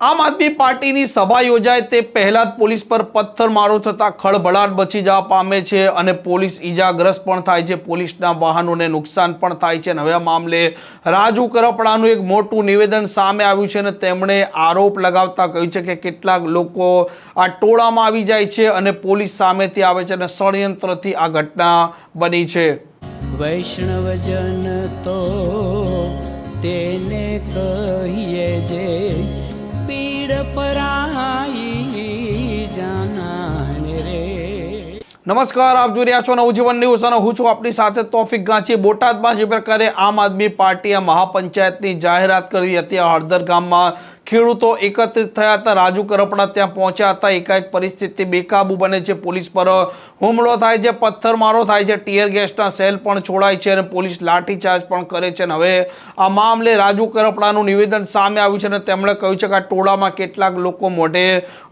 આમ આદમી પાર્ટીની સભા યોજાય તે પહેલા જ પોલીસ પર પથ્થરમારો થતાં ખળભળાટ બચી જવા પામે છે અને પોલીસ ઈજાગ્રસ્ત પણ થાય છે. પોલીસના વાહનોને નુકસાન પણ થાય છે અને હવે આ મામલે રાજુ કરપડાનું એક મોટું નિવેદન સામે આવ્યું છે અને તેમણે આરોપ લગાવતા કહ્યું છે કે કેટલાક લોકો આ ટોળામાં આવી જાય છે અને પોલીસ સામેથી આવે છે અને ષડયંત્રથી આ ઘટના બની છે. વૈષ્ણવજન તો તેને કહીએ જે નમસ્કાર, આપ જોઈ રહ્યા છો નવજીવન ન્યૂઝ અને હું છું આપની સાથે તોફિક ગાંચી. બોટાદમાં જે પ્રકારે આમ આદમી પાર્ટીએ મહાપંચાયતની જાહેરાત કરી હતી હળદર ગામમાં ખેડૂતો એકત્રિત થયા હતા. રાજુ કરપડા ત્યાં પહોંચ્યા હતા. એકાએક પરિસ્થિતિ બેકાબુ બને છે પોલીસ પર. હુમલો થાય છે, પથ્થરમારો થાય છે, ટીયર ગેસના સેલ પણ છોડાય છે અને પોલીસ લાઠીચાર્જ પણ કરે છે. અને હવે આ મામલે રાજુ કરપડાનું નિવેદન સામે આવ્યું છે અને તેમણે કહ્યું છે કે આ ટોળામાં કેટલાક લોકો મોઢે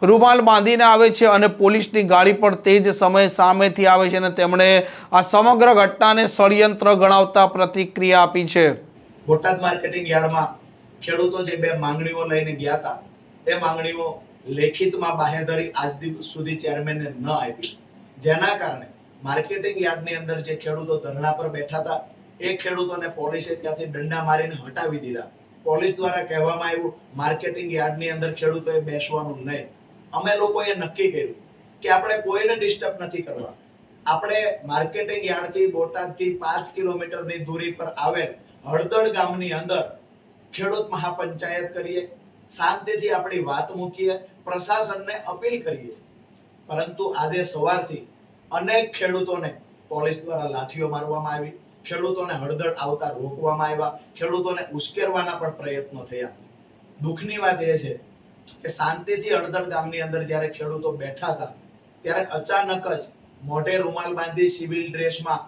રૂમાલ બાંધીને આવે છે અને પોલીસની ગાડી પણ તે જ સમયે સામેથી આવે છે અને તેમણે આ સમગ્ર ઘટનાને ષડયંત્ર ગણાવતા પ્રતિક્રિયા આપી છે. બોટાદ માર્કેટિંગ યાર્ડમાં ખેડૂતો જે બે માંગણીઓ લઈને ગયા હતા, એ માંગણીઓ લેખિતમાં બાહેધરી આજ સુધી ચેરમેનને ન આપી. જેના કારણે માર્કેટિંગ યાર્ડની અંદર જે ખેડૂતો ધરણા પર બેઠા હતા, એ ખેડૂતોને પોલીસે ત્યાંથી દંડા મારીને હટાવી દીધા. પોલીસ દ્વારા કહેવામાં આવ્યું માર્કેટિંગ યાર્ડની અંદર ખેડૂતોએ બેસવાનું નહીં. અમે લોકોએ નક્કી કર્યું કે આપણે કોઈને ડિસ્ટર્બ નથી કરવા. આપણે માર્કેટિંગ યાર્ડથી બોટાદથી પાંચ કિલોમીટરની દૂરી પર આવેલ હળદળ ગામની અંદર ખેડૂત મહાપંચાયત કરીએ, શાંતિથી આપણી વાત મૂકીએ, પ્રશાસનને અપીલ કરીએ. પરંતુ આજે સવારથી અનેક ખેડૂતોને પોલીસ દ્વારા લાઠીઓ મારવામાં આવી, ખેડૂતોને હળદળ આવતા રોકવામાં આવ્યા, ખેડૂતોને ઉશ્કેરવાના પણ પ્રયત્નો થયા. દુઃખની વાત એ છે કે શાંતિથી હળદળ ગામની અંદર જ્યારે ખેડૂતો બેઠા હતા, ત્યારે અચાનક જ મોઢે રૂમાલ બાંધી સિવિલ ડ્રેસમાં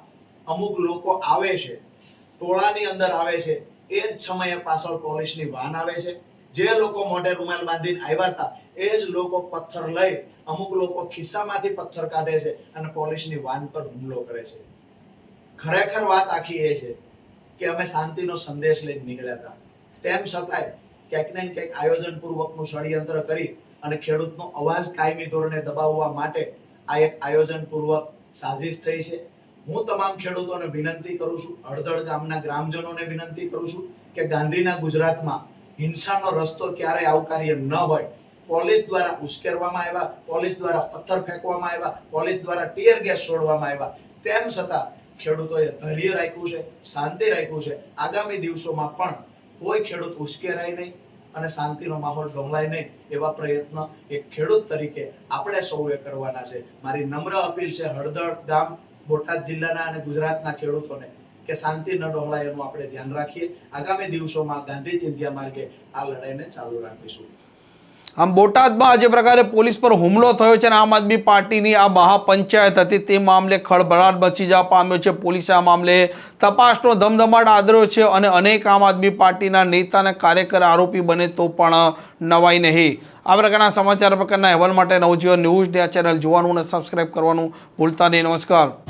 અમુક લોકો આવે છે, ટોળાની અંદર આવે છે એ જ સમયે પાછળ પોલીસની વાન આવે છે. જે લોકો મોઢે રૂમાલ બાંધીને આવ્યા હતા, એ જ લોકો પથ્થર લઈ અમુક લોકો ખિસ્સામાંથી પથ્થર કાઢે છે અને પોલીસની વાન પર હુમલો કરે છે. ખરેખર વાત આખી એ છે કે અમે શાંતિનો સંદેશ લઈને નીકળ્યા હતા. તેમ છતાંય ક્યાંક ને ક્યાંક આયોજનપૂર્વકનું ષડયંત્ર કરી અને ખેડૂતનો અવાજ કાયમી ધોરણે દબાવવા માટે આ એક આયોજનપૂર્વક સાજિશ થઈ છે. હું તમામ ખેડૂતોને વિનંતી કરું છું હળદળ ગામના ગ્રામજનોને વિનંતી કરું છું કે ગાંધીના ગુજરાતમાં હિંસાનો રસ્તો ક્યારેય આવકાર્ય ન હોય. પોલીસ દ્વારા ઉશ્કેરવામાં આવ્યા, પોલીસ દ્વારા પથ્થર ફેંકવામાં આવ્યા, પોલીસ દ્વારા ટીયર ગેસ છોડવામાં આવ્યા. તેમ છતાં ખેડૂતોએ ધૈર્ય રાખ્યું છે, શાંતિ રાખ્યું છે. આગામી દિવસોમાં પણ કોઈ ખેડૂત ઉશ્કેરાય નહીં અને શાંતિનો માહોલ ડોંગળાય નહીં એવા પ્રયત્ન એક ખેડૂત તરીકે આપણે સૌએ કરવાના છે. મારી નમ્ર અપીલ છે હળદળ ગામ બોટાદ જિલ્લાના અને ગુજરાતના ખેડૂતોને કે શાંતિ ન ડહોળાય એનું આપણે ધ્યાન રાખીએ. આગામી દિવસોમાં ગાંધી ચિંધ્યા માર્ગે આ લડાઈને ચાલુ રાખીશું. આમ બોટાદમાં જે પ્રકારે પોલીસ પર હુમલો થયો છે અને આમ આદમી પાર્ટીની આ મહાપંચાયત હતી. તે મામલે ખળભળાટ બચી જવા પામ્યો છે. પોલીસે આ મામલે તપાસનો ધમધમાટ આદર્યો છે અને અનેક આમ આદમી પાર્ટીના નેતા અને કાર્યકર આરોપી બને તો પણ નવાઈ નહીં. આ પ્રકારના સમાચાર પ્રકારના અહેવાલ માટે નવજીવન ન્યૂઝ આ ચેનલ જોવાનું અને સબસ્ક્રાઇબ કરવાનું ભૂલતા નહીં. નમસ્કાર.